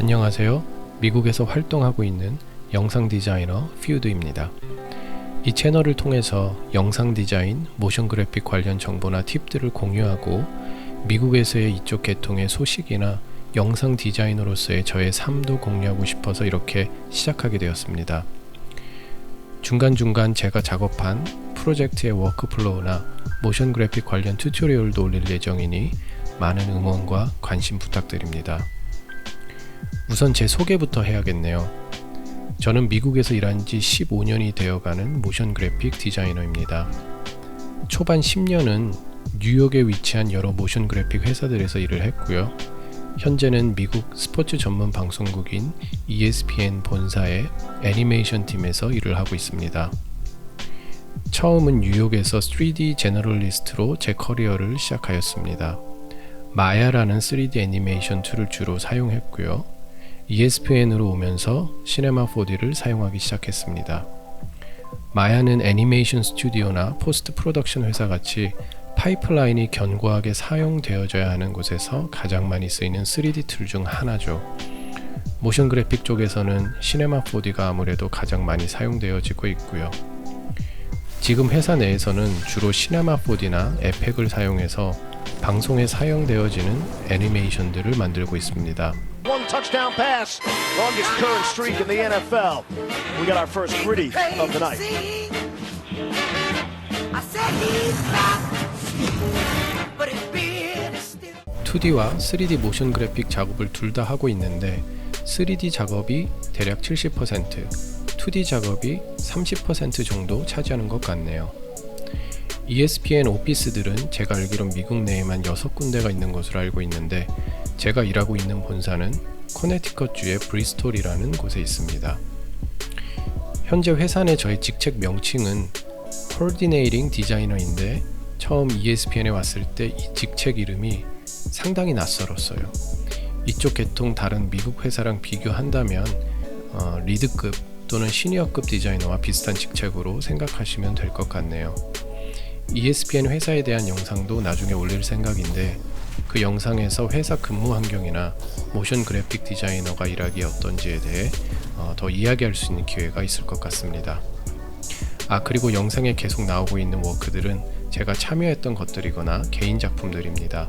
안녕하세요. 미국에서 활동하고 있는 영상 디자이너 퓨드입니다. 이 채널을 통해서 영상 디자인, 모션 그래픽 관련 정보나 팁들을 공유하고 미국에서의 이쪽 계통의 소식이나 영상 디자이너로서의 저의 삶도 공유하고 싶어서 이렇게 시작하게 되었습니다. 중간중간 제가 작업한 프로젝트의 워크플로우나 모션 그래픽 관련 튜토리얼도 올릴 예정이니 많은 응원과 관심 부탁드립니다. 우선 제 소개부터 해야겠네요. 저는 미국에서 일한 지 15년이 되어가는 모션 그래픽 디자이너입니다. 초반 10년은 뉴욕에 위치한 여러 모션 그래픽 회사들에서 일을 했고요. 현재는 미국 스포츠 전문 방송국인 ESPN 본사의 애니메이션 팀에서 일을 하고 있습니다. 처음은 뉴욕에서 3D 제너럴리스트로 제 커리어를 시작하였습니다. 마야라는 3D 애니메이션 툴을 주로 사용했고요. ESPN으로 오면서 시네마 4D를 사용하기 시작했습니다. 마야는 애니메이션 스튜디오나 포스트 프로덕션 회사 같이 파이프라인이 견고하게 사용되어져야 하는 곳에서 가장 많이 쓰이는 3D 툴 중 하나죠. 모션 그래픽 쪽에서는 시네마 4D가 아무래도 가장 많이 사용되어지고 있고요. 지금 회사 내에서는 주로 시네마 4D나 에펙을 사용해서 방송에 사용되어지는 애니메이션들을 만들고 있습니다. One touchdown pass, longest current streak in the NFL. We got our first gritty of the night. I said he's back, but his beard is still. 2D와 3D 모션 그래픽 작업을 둘 다 하고 있는데 3D 작업이 대략 70%, 2D 작업이 30% 정도 차지하는 것 같네요. ESPN 오피스들은 제가 알기론 미국 내에만 6군데가 있는 것으로 알고 있는데 제가 일하고 있는 본사는 코네티컷주의 브리스톨이라는 곳에 있습니다. 현재 회사 내 저의 직책 명칭은 코디네이팅 디자이너인데 처음 ESPN에 왔을 때 이 직책 이름이 상당히 낯설었어요. 이쪽 계통 다른 미국 회사랑 비교한다면 어, 리드급 또는 시니어급 디자이너와 비슷한 직책으로 생각하시면 될 것 같네요. ESPN 회사에 대한 영상도 나중에 올릴 생각인데 그 영상에서 회사 근무 환경이나 모션 그래픽 디자이너가 일하기 어떤지에 대해 어, 더 이야기할 수 있는 기회가 있을 것 같습니다. 아 그리고 영상에 계속 나오고 있는 워크들은 제가 참여했던 것들이거나 개인 작품들입니다.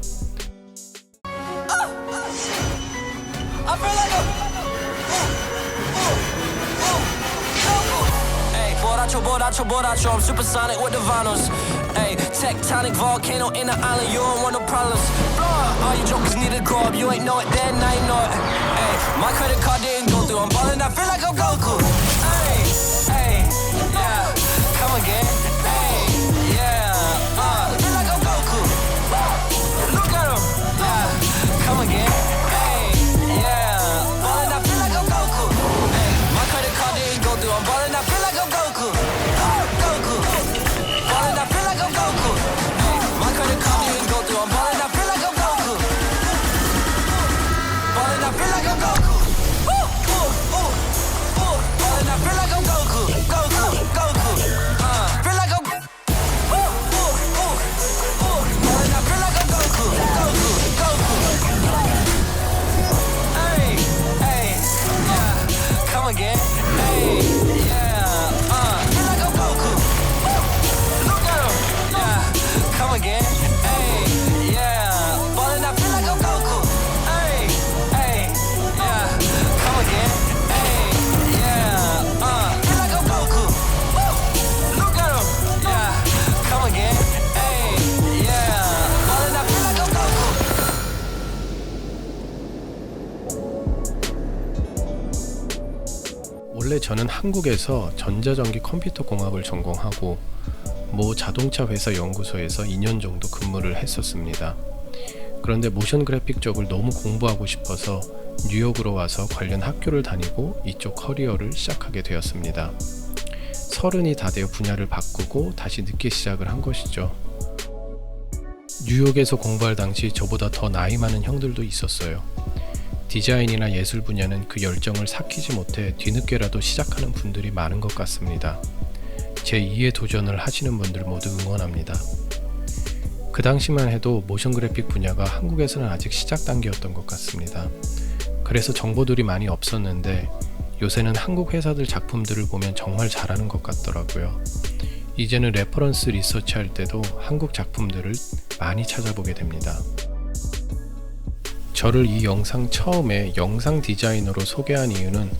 Borracho, borracho. I'm supersonic with the vinyls. Hey, tectonic volcano in the island. You don't want no problems. Up. All you jokers need to grow up. You ain't know it then, you know it. Hey, my credit card didn't go through. I'm ballin'. I feel like I'm Goku. 저는 한국에서 전자전기 컴퓨터 공학을 전공하고 모 자동차 회사 연구소에서 2년 정도 근무를 했었습니다. 그런데 모션 그래픽 쪽을 너무 공부하고 싶어서 뉴욕으로 와서 관련 학교를 다니고 이쪽 커리어를 시작하게 되었습니다. 서른이 다 되어 분야를 바꾸고 다시 늦게 시작을 한 것이죠. 뉴욕에서 공부할 당시 저보다 더 나이 많은 형들도 있었어요. 디자인이나 예술 분야는 그 열정을 삭히지 못해 뒤늦게라도 시작하는 분들이 많은 것 같습니다. 제 2의 도전을 하시는 분들 모두 응원합니다. 그 당시만 해도 모션 그래픽 분야가 한국에서는 아직 시작 단계였던 것 같습니다. 그래서 정보들이 많이 없었는데 요새는 한국 회사들 작품들을 보면 정말 잘하는 것 같더라고요. 이제는 레퍼런스 리서치 할 때도 한국 작품들을 많이 찾아보게 됩니다. 저를 이 영상 처음에 영상 디자이너로 소개한 이유는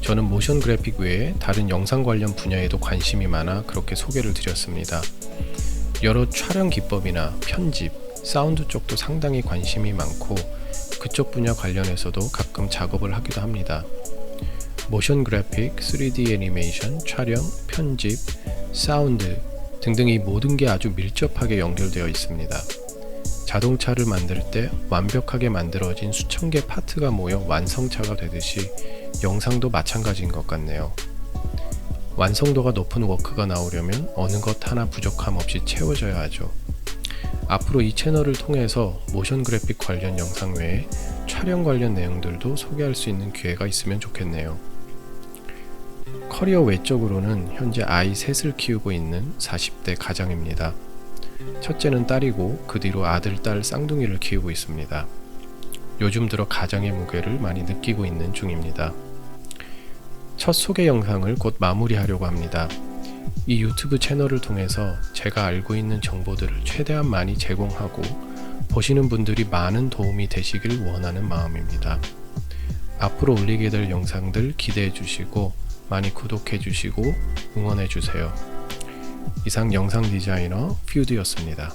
저는 모션 그래픽 외에 다른 영상 관련 분야에도 관심이 많아 그렇게 소개를 드렸습니다. 여러 촬영 기법이나 편집, 사운드 쪽도 상당히 관심이 많고 그쪽 분야 관련해서도 가끔 작업을 하기도 합니다. 모션 그래픽, 3D 애니메이션, 촬영, 편집, 사운드 등등 이 모든 게 아주 밀접하게 연결되어 있습니다. 자동차를 만들 때 완벽하게 만들어진 수천 개 파트가 모여 완성차가 되듯이 영상도 마찬가지인 것 같네요. 완성도가 높은 워크가 나오려면 어느 것 하나 부족함 없이 채워져야 하죠. 앞으로 이 채널을 통해서 모션 그래픽 관련 영상 외에 촬영 관련 내용들도 소개할 수 있는 기회가 있으면 좋겠네요. 커리어 외적으로는 현재 아이 셋을 키우고 있는 40대 가장입니다. 첫째는 딸이고 그 뒤로 아들, 딸 쌍둥이를 키우고 있습니다. 요즘 들어 가정의 무게를 많이 느끼고 있는 중입니다. 첫 소개 영상을 곧 마무리하려고 합니다. 이 유튜브 채널을 통해서 제가 알고 있는 정보들을 최대한 많이 제공하고 보시는 분들이 많은 도움이 되시길 원하는 마음입니다. 앞으로 올리게 될 영상들 기대해 주시고 많이 구독해 주시고 응원해 주세요. 이상 영상 디자이너 퓨드였습니다.